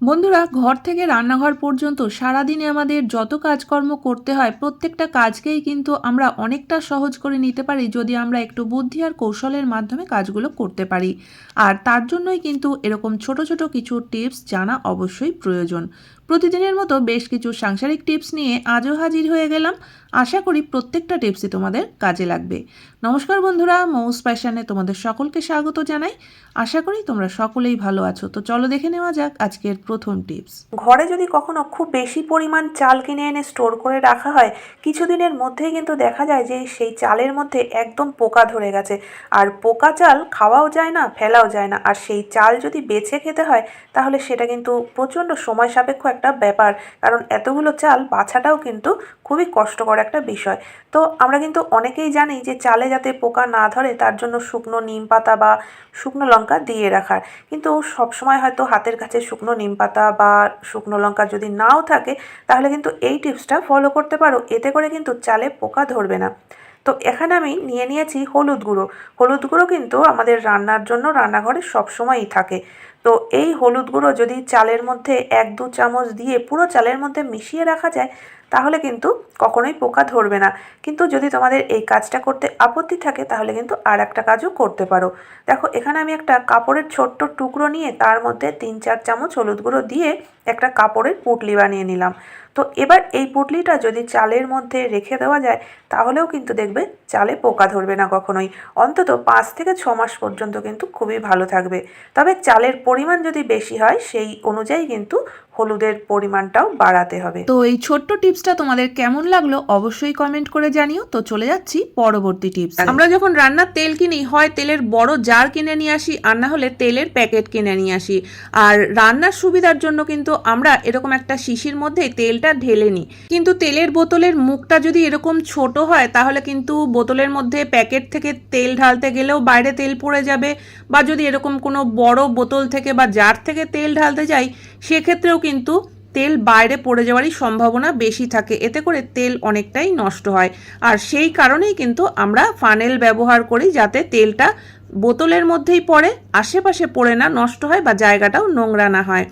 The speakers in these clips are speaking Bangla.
বন্ধুরা, ঘর থেকে রান্নাঘর পর্যন্ত সারাদিনে আমাদের যত কাজকর্ম করতে হয়, প্রত্যেকটা কাজকেই কিন্তু আমরা অনেকটা সহজ করে নিতে পারি যদি আমরা একটু বুদ্ধি আর কৌশলের মাধ্যমে কাজগুলো করতে পারি। আর তার জন্যই কিন্তু এরকম ছোট ছোট কিছু টিপস জানা অবশ্যই প্রয়োজন। প্রতিদিনের মতো বেশ কিছু সাংসারিক টিপস নিয়ে আজও হাজির হয়ে গেলাম। আশা করি প্রত্যেকটা টিপসই তোমাদের কাজে লাগবে। নমস্কার বন্ধুরা, মৌস প্যাশনে তোমাদের সকলকে স্বাগত জানাই। আশা করি তোমরা সকলেই ভালো আছো। তো চলো দেখে নেওয়া যাক আজকের প্রথম টিপস। ঘরে যদি কখনো খুব বেশি পরিমাণ চাল কিনে এনে স্টোর করে রাখা হয়, কিছুদিনের মধ্যেই কিন্তু দেখা যায় যে সেই চালের মধ্যে একদম পোকা ধরে গেছে। আর পোকা চাল খাওয়াও যায় না, ফেলাও যায় না। আর সেই চাল যদি বেছে খেতে হয়, তাহলে সেটা কিন্তু প্রচণ্ড সময় সাপেক্ষ একটা ব্যাপার। কারণ এতগুলো চাল বাছাটাও কিন্তু খুবই কষ্টকর একটা বিষয়। তো আমরা কিন্তু অনেকেই জানি যে চালে যাতে পোকা না ধরে, তার জন্য শুকনো নিম পাতা বা শুকনো লঙ্কা দিয়ে রাখার। কিন্তু সবসময় হয়তো হাতের কাছে শুকনো নিম পাতা বা শুকনো লঙ্কা যদি নাও থাকে, তাহলে কিন্তু এই টিপসটা ফলো করতে পারো। এতে করে কিন্তু চালে পোকা ধরবে না। তো এখানে আমি নিয়ে নিয়েছি হলুদ গুঁড়ো। হলুদ গুঁড়ো কিন্তু আমাদের রান্নার জন্য রান্নাঘরে সবসময়ই থাকে। তো এই হলুদ গুঁড়ো যদি চালের মধ্যে এক, দু চামচ দিয়ে পুরো চালের মধ্যে মিশিয়ে রাখা যায়, তাহলে কিন্তু কখনোই পোকা ধরবে না। কিন্তু যদি তোমাদের এই কাজটা করতে আপত্তি থাকে, তাহলে কিন্তু আর একটা কাজও করতে পারো। দেখো, এখানে আমি একটা কাপড়ের ছোট্ট টুকরো নিয়ে তার মধ্যে তিন, চার চামচ হলুদ গুঁড়ো দিয়ে একটা কাপড়ের পুটলি বানিয়ে নিলাম। তো এবার এই পুটলিটা যদি চালের মধ্যে রেখে দেওয়া যায় তাহলেও কিন্তু দেখবে চালে পোকা ধরবে না কখনোই। অন্তত পাঁচ থেকে ছ মাস পর্যন্ত কিন্তু খুবই ভালো থাকবে। তবে চালের পরিমাণ যদি বেশি হয় সেই অনুযায়ী কিন্তু হলুদের পরিমাণটাও বাড়াতে হবে। তো এই ছোট্ট টিপসটা তোমাদের কেমন লাগল অবশ্যই কমেন্ট করে জানিও। তো চলে যাচ্ছি পরবর্তী টিপস। আমরা যখন রান্নার তেল কিনি হয় তেলের বড় জার কিনে নিয়ে আসি আর না হলে তেলের প্যাকেট কিনে নিয়ে আসি। আর রান্নার সুবিধার জন্য কিন্তু আমরা এরকম একটা শিশির মধ্যে তেলটা ঢেলে নিই কিন্তু তেলের বোতলের মুখটা যদি এরকম ছোট হয়, তাহলে কিন্তু বোতলের মধ্যে প্যাকেট থেকে তেল ঢালতে গেলেও বাইরে তেল পড়ে যাবে বা যদি এরকম কোনো বড় বোতল থেকে বা জার থেকে তেল ঢালতে যাই, সেক্ষেত্রেও কিন্তু তেল বাইরে পড়ে যাওয়ারই সম্ভাবনা বেশি থাকে। এতে করে তেল অনেকটাই নষ্ট হয়। আর সেই কারণেই কিন্তু আমরা ফানেল ব্যবহার করি যাতে তেলটা বোতলের মধ্যেই পড়ে, আশেপাশে পড়ে না, নষ্ট হয় বা জায়গাটাও নোংরা না হয়।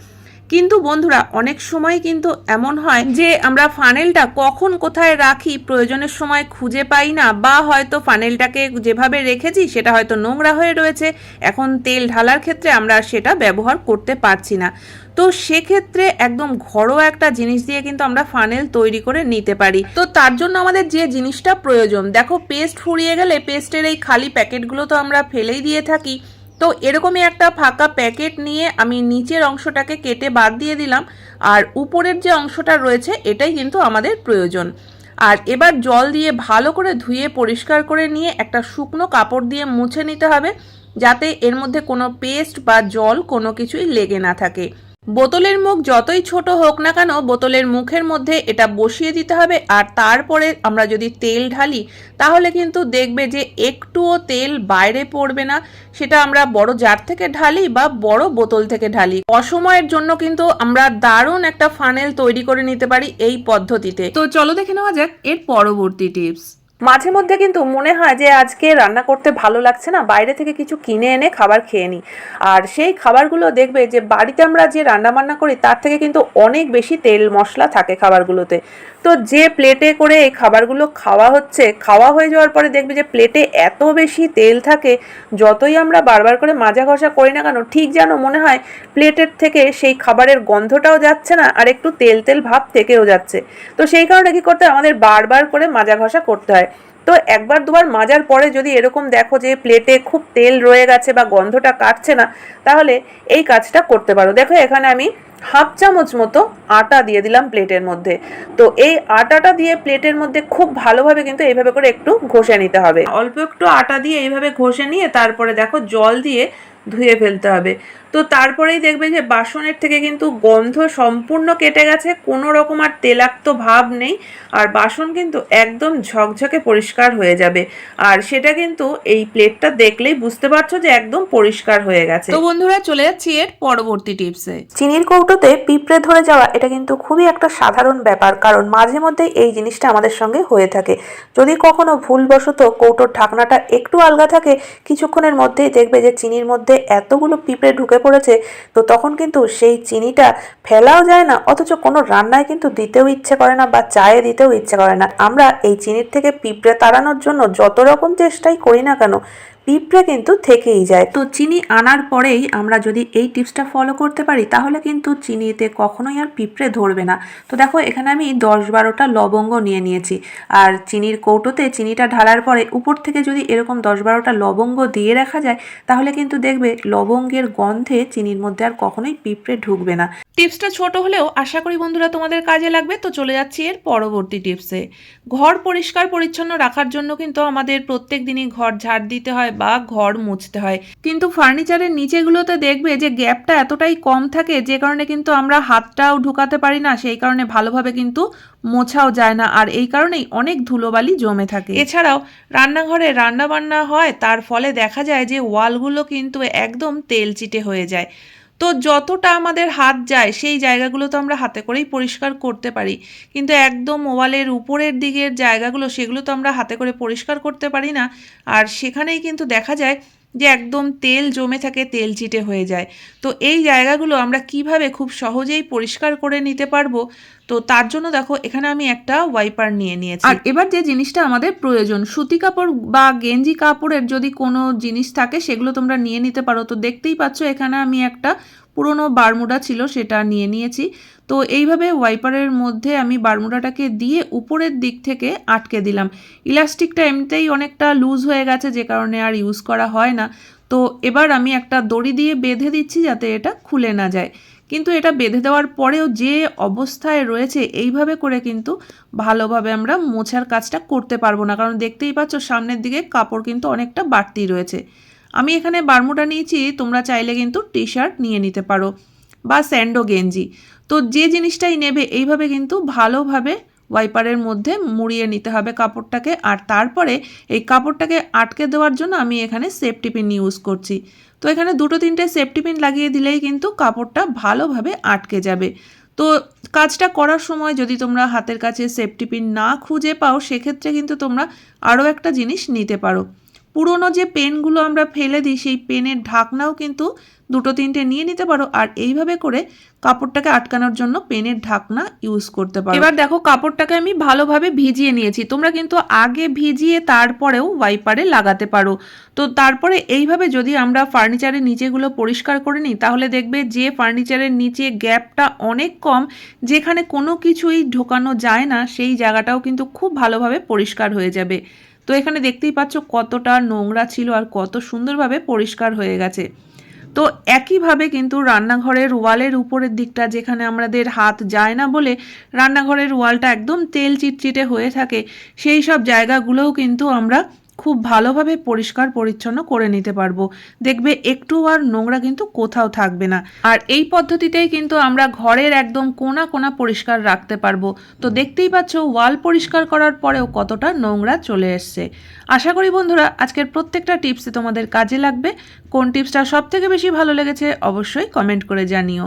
কিন্তু বন্ধুরা, অনেক সময় কিন্তু এমন হয় যে আমরা ফানেলটা কখন কোথায় রাখি, প্রয়োজনের সময় খুঁজে পাই না, বা হয়তো ফানেলটাকে যেভাবে রেখেছি সেটা হয়তো নোংরা হয়ে রয়েছে, এখন তেল ঢালার ক্ষেত্রে আমরা সেটা ব্যবহার করতে পারছি না। তো সেক্ষেত্রে একদম ঘরোয়া একটা জিনিস দিয়ে কিন্তু আমরা ফানেল তৈরি করে নিতে পারি। তো তার জন্য আমাদের যে জিনিসটা প্রয়োজন, দেখো পেস্ট ফুরিয়ে গেলে পেস্টের এই খালি প্যাকেটগুলো তো আমরা ফেলেই দিয়ে থাকি। তো এরকমই একটা ফাঁকা প্যাকেট নিয়ে আমি নিচের অংশটাকে কেটে বাদ দিয়ে দিলাম, আর উপরের যে অংশটা রয়েছে এটাই কিন্তু আমাদের প্রয়োজন। আর এবার জল দিয়ে ভালো করে ধুয়ে পরিষ্কার করে নিয়ে একটা শুকনো কাপড় দিয়ে মুছে নিতে হবে, যাতে এর মধ্যে কোনো পেস্ট বা জল কোনো কিছুই লেগে না থাকে। বোতলের মুখ যতই ছোট হোক না কেন, বোতলের মুখের মধ্যে এটা বসিয়ে দিতে হবে। আর তারপরে আমরা যদি তেল ঢালি, তাহলে কিন্তু দেখবে যে একটুও তেল বাইরে পড়বে না। সেটা আমরা বড় জার থেকে ঢালি বা বড় বোতল থেকে ঢালি। অসময়ের জন্য কিন্তু আমরা দারুণ একটা ফানেল তৈরি করে নিতে পারি এই পদ্ধতিতে। তো চলো দেখে নেওয়া যাক এর পরবর্তী টিপস। মাঝে মধ্যে কিন্তু মনে হয় যে আজকে রান্না করতে ভালো লাগছে না, বাইরে থেকে কিছু কিনে এনে খাবার খেয়ে নিই। আর সেই খাবারগুলো দেখবে যে বাড়িতে আমরা যে রান্না বান্না করি, তার থেকে কিন্তু অনেক বেশি তেল মশলা থাকে খাবারগুলোতে। তো যে প্লেটে করে এই খাবারগুলো খাওয়া হচ্ছে, খাওয়া হয়ে যাওয়ার পরে দেখবে যে প্লেটে এত বেশি তেল থাকে, যতই আমরা বারবার করে মাজা ঘষা করি না কেন, ঠিক যেন মনে হয় প্লেটের থেকে সেই খাবারের গন্ধটাও যাচ্ছে না, আর একটু তেল তেল ভাব থেকেও যাচ্ছে। তো সেই কারণে কী করতে হয়? আমাদের বারবার করে মাজা ঘষা করতে হয়। তো একবার দুবার মাজার পরে যদি এরকম দেখো যে প্লেটে খুব তেল রয়ে গেছে বা গন্ধটা কাটছে না, তাহলে এই কাজটা করতে পারো। দেখো এখানে আমি হাফ চামচ মতো আটা দিয়ে দিলাম প্লেটের মধ্যে। তো এই আটাটা দিয়ে প্লেটের মধ্যে খুব ভালোভাবে কিন্তু এইভাবে করে একটু ঘষে নিতে হবে। অল্প একটু আটা দিয়ে এইভাবে ঘষে নিয়ে তারপরে দেখো জল দিয়ে ধুয়ে ফেলতে হবে। তো তারপরেই দেখবে যে বাসনের থেকে কিন্তু গন্ধ সম্পূর্ণ কেটে গেছে কোনো রকম আর তেলাক্ত ভাব নেই আর বাসন কিন্তু একদম ঝকঝকে পরিষ্কার হয়ে যাবে। আর সেটা কিন্তু এই প্লেটটা দেখলেই বুঝতে পারছ যে একদম পরিষ্কার হয়ে গেছে। তো বন্ধুরা চলে যাচ্ছি এর পরবর্তী টিপসে চিনির কৌটোতে পিঁপড়ে ধরে যাওয়া এটা কিন্তু খুবই একটা সাধারণ ব্যাপার কারণ মাঝে মধ্যে এই জিনিসটা আমাদের সঙ্গে হয়ে থাকে। যদি কখনো ভুলবশত কৌটোর ঢাকনাটা একটু আলগা থাকে কিছুক্ষণের মধ্যেই দেখবে যে চিনির মধ্যে এতগুলো পিঁপড়ে ঢুকে পড়েছে, তো তখন কিন্তু সেই চিনিটা ফেলাও যায় না, অথচ কোনো রান্নায় কিন্তু দিতেও ইচ্ছে করে না বা চায়ে দিতেও ইচ্ছে করে না। আমরা এই চিনির থেকে পিঁপড়ে তাড়ানোর জন্য যত রকম চেষ্টাই করি না কেন পিঁপড়ে কিন্তু থেকেই যায়। তো চিনি আনার পরেই আমরা যদি এই টিপসটা ফলো করতে পারি, তাহলে কিন্তু চিনিতে কখনোই আর পিঁপড়ে ধরবে না। তো দেখো, এখানে আমি দশ বারোটা লবঙ্গ নিয়ে নিয়েছি। আর চিনির কৌটোতে চিনিটা ঢালার পরে উপর থেকে যদি এরকম দশ বারোটা লবঙ্গ দিয়ে রাখা যায়, তাহলে কিন্তু দেখবে লবঙ্গের গন্ধে চিনির মধ্যে আর কখনোই পিঁপড়ে ঢুকবে না। টিপসটা ছোট হলেও আশা করি বন্ধুরা তোমাদের কাজে লাগবে। তো চলে যাচ্ছি এর পরবর্তী টিপসে। ঘর পরিষ্কার পরিচ্ছন্ন রাখার জন্য কিন্তু আমাদের প্রত্যেক দিনই ঘর ঝাড় দিতে হয় বা ঘর মুছতে হয়। কিন্তু ফার্নিচারের নিচেগুলোতে দেখবে যে গ্যাপটা এতটাই কম থাকে যে কারণে কিন্তু আমরা হাতটাও ঢুকাতে পারি না, সেই কারণে ভালোভাবে কিন্তু মোছাও যায় না। আর এই কারণেই অনেক ধুলোবালি জমে থাকে। এছাড়াও রান্নাঘরে রান্না বান্না হয়, তার ফলে দেখা যায় যে ওয়ালগুলো কিন্তু একদম তেল চিটে হয়ে যায়। তো যতটা আমাদের হাত যায়, সেই জায়গাগুলো তো আমরা হাতে করেই পরিষ্কার করতে পারি। কিন্তু একদম ওয়ালের উপরের দিকের জায়গাগুলো, সেগুলো তো আমরা হাতে করে পরিষ্কার করতে পারি না। আর সেখানেই কিন্তু দেখা যায় যে একদম তেল জমে থাকে, তেল চিটে হয়ে যায়। তো এই জায়গাগুলো আমরা কীভাবে খুব সহজেই পরিষ্কার করে নিতে পারব? তো তার জন্য দেখো, এখানে আমি একটা ওয়াইপার নিয়ে নিয়েছি। আর এবার যে জিনিসটা আমাদের প্রয়োজন, সুতি কাপড় বা গেঞ্জি কাপড়ের যদি কোনো জিনিস থাকে, সেগুলো তোমরা নিয়ে নিতে পারো। তো দেখতেই পাচ্ছ, এখানে আমি একটা পুরনো বারমুডা ছিল সেটা নিয়ে নিয়েছি। তো এইভাবে ওয়াইপারের মধ্যে আমি বারমুডাটাকে দিয়ে উপরের দিক থেকে আটকে দিলাম। ইলাস্টিকটা এমনিতেই অনেকটা লুজ হয়ে গেছে, যে কারণে আর ইউজ করা হয় না। তো এবার আমি একটা দড়ি দিয়ে বেঁধে দিচ্ছি যাতে এটা খুলে না যায়। কিন্তু এটা বেঁধে দেওয়ার পরেও যে অবস্থায় রয়েছে, এইভাবে করে কিন্তু ভালোভাবে আমরা মোছার কাজটা করতে পারব না। কারণ দেখতেই পাচ্ছ, সামনের দিকে কাপড় কিন্তু অনেকটা বাড়তি রয়েছে। আমি এখানে বারমুটা নিয়েছি, তোমরা চাইলে কিন্তু টি শার্ট নিয়ে নিতে পারো বা স্যান্ডো গেঞ্জি। তো যে জিনিসটাই নেবে, এইভাবে কিন্তু ভালোভাবে ওয়াইপারের মধ্যে মুড়িয়ে নিতে হবে কাপড়টাকে। আর তারপরে এই কাপড়টাকে আটকে দেওয়ার জন্য আমি এখানে সেফটি পিন ইউজ করছি। তো এখানে দুটো তিনটে সেফটি পিন লাগিয়ে দিলেই কিন্তু কাপড়টা ভালোভাবে আটকে যাবে। তো কাজটা করার সময় যদি তোমরা হাতের কাছে সেফটি পিন না খুঁজে পাও, সেক্ষেত্রে কিন্তু তোমরা আরও একটা জিনিস নিতে পারো। পুরনো যে পেনগুলো আমরা ফেলে দিই, সেই পেনের ঢাকনাও কিন্তু দুটো তিনটে নিয়ে নিতে পারো। আর এইভাবে করে কাপড়টাকে আটকানোর জন্য পেনের ঢাকনা ইউজ করতে পারো। এবার দেখো, কাপড়টাকে আমি ভালোভাবে ভিজিয়ে নিয়েছি। তোমরা কিন্তু আগে ভিজিয়ে তারপরেও ওয়াইপারে লাগাতে পারো। তো তারপরে এইভাবে যদি আমরা ফার্নিচারের নিচেগুলো পরিষ্কার করে নিই, তাহলে দেখবে যে ফার্নিচারের নিচে গ্যাপটা অনেক কম, যেখানে কোনো কিছুই ঢোকানো যায় না, সেই জায়গাটাও কিন্তু খুব ভালোভাবে পরিষ্কার হয়ে যাবে। তো এখানে দেখতেই পাচ্ছ কতটা নোংরা ছিল আর কত সুন্দরভাবে পরিষ্কার হয়ে গেছে। তো একইভাবে কিন্তু রান্নাঘরের ওয়ালের উপরের দিকটা যেখানে আমাদের হাত যায় না বলে রান্নাঘরের ওয়ালটা একদম তেল চিটচিটে হয়ে থাকে, সেই সব জায়গাগুলোও কিন্তু আমরা খুব ভালোভাবে পরিষ্কার পরিচ্ছন্ন করে নিতে পারব। দেখবে একটু আর নোংরা কিন্তু কোথাও থাকবে না। আর এই পদ্ধতিতেই কিন্তু আমরা ঘরের একদম কোনা কোনা পরিষ্কার রাখতে পারব। তো দেখতেই পাচ্ছ, ওয়াল পরিষ্কার করার পরেও কতটা নোংরা চলে এসছে। আশা করি বন্ধুরা, আজকের প্রত্যেকটা টিপসে তোমাদের কাজে লাগবে। কোন টিপসটা সব থেকে বেশি ভালো লেগেছে অবশ্যই কমেন্ট করে জানিও।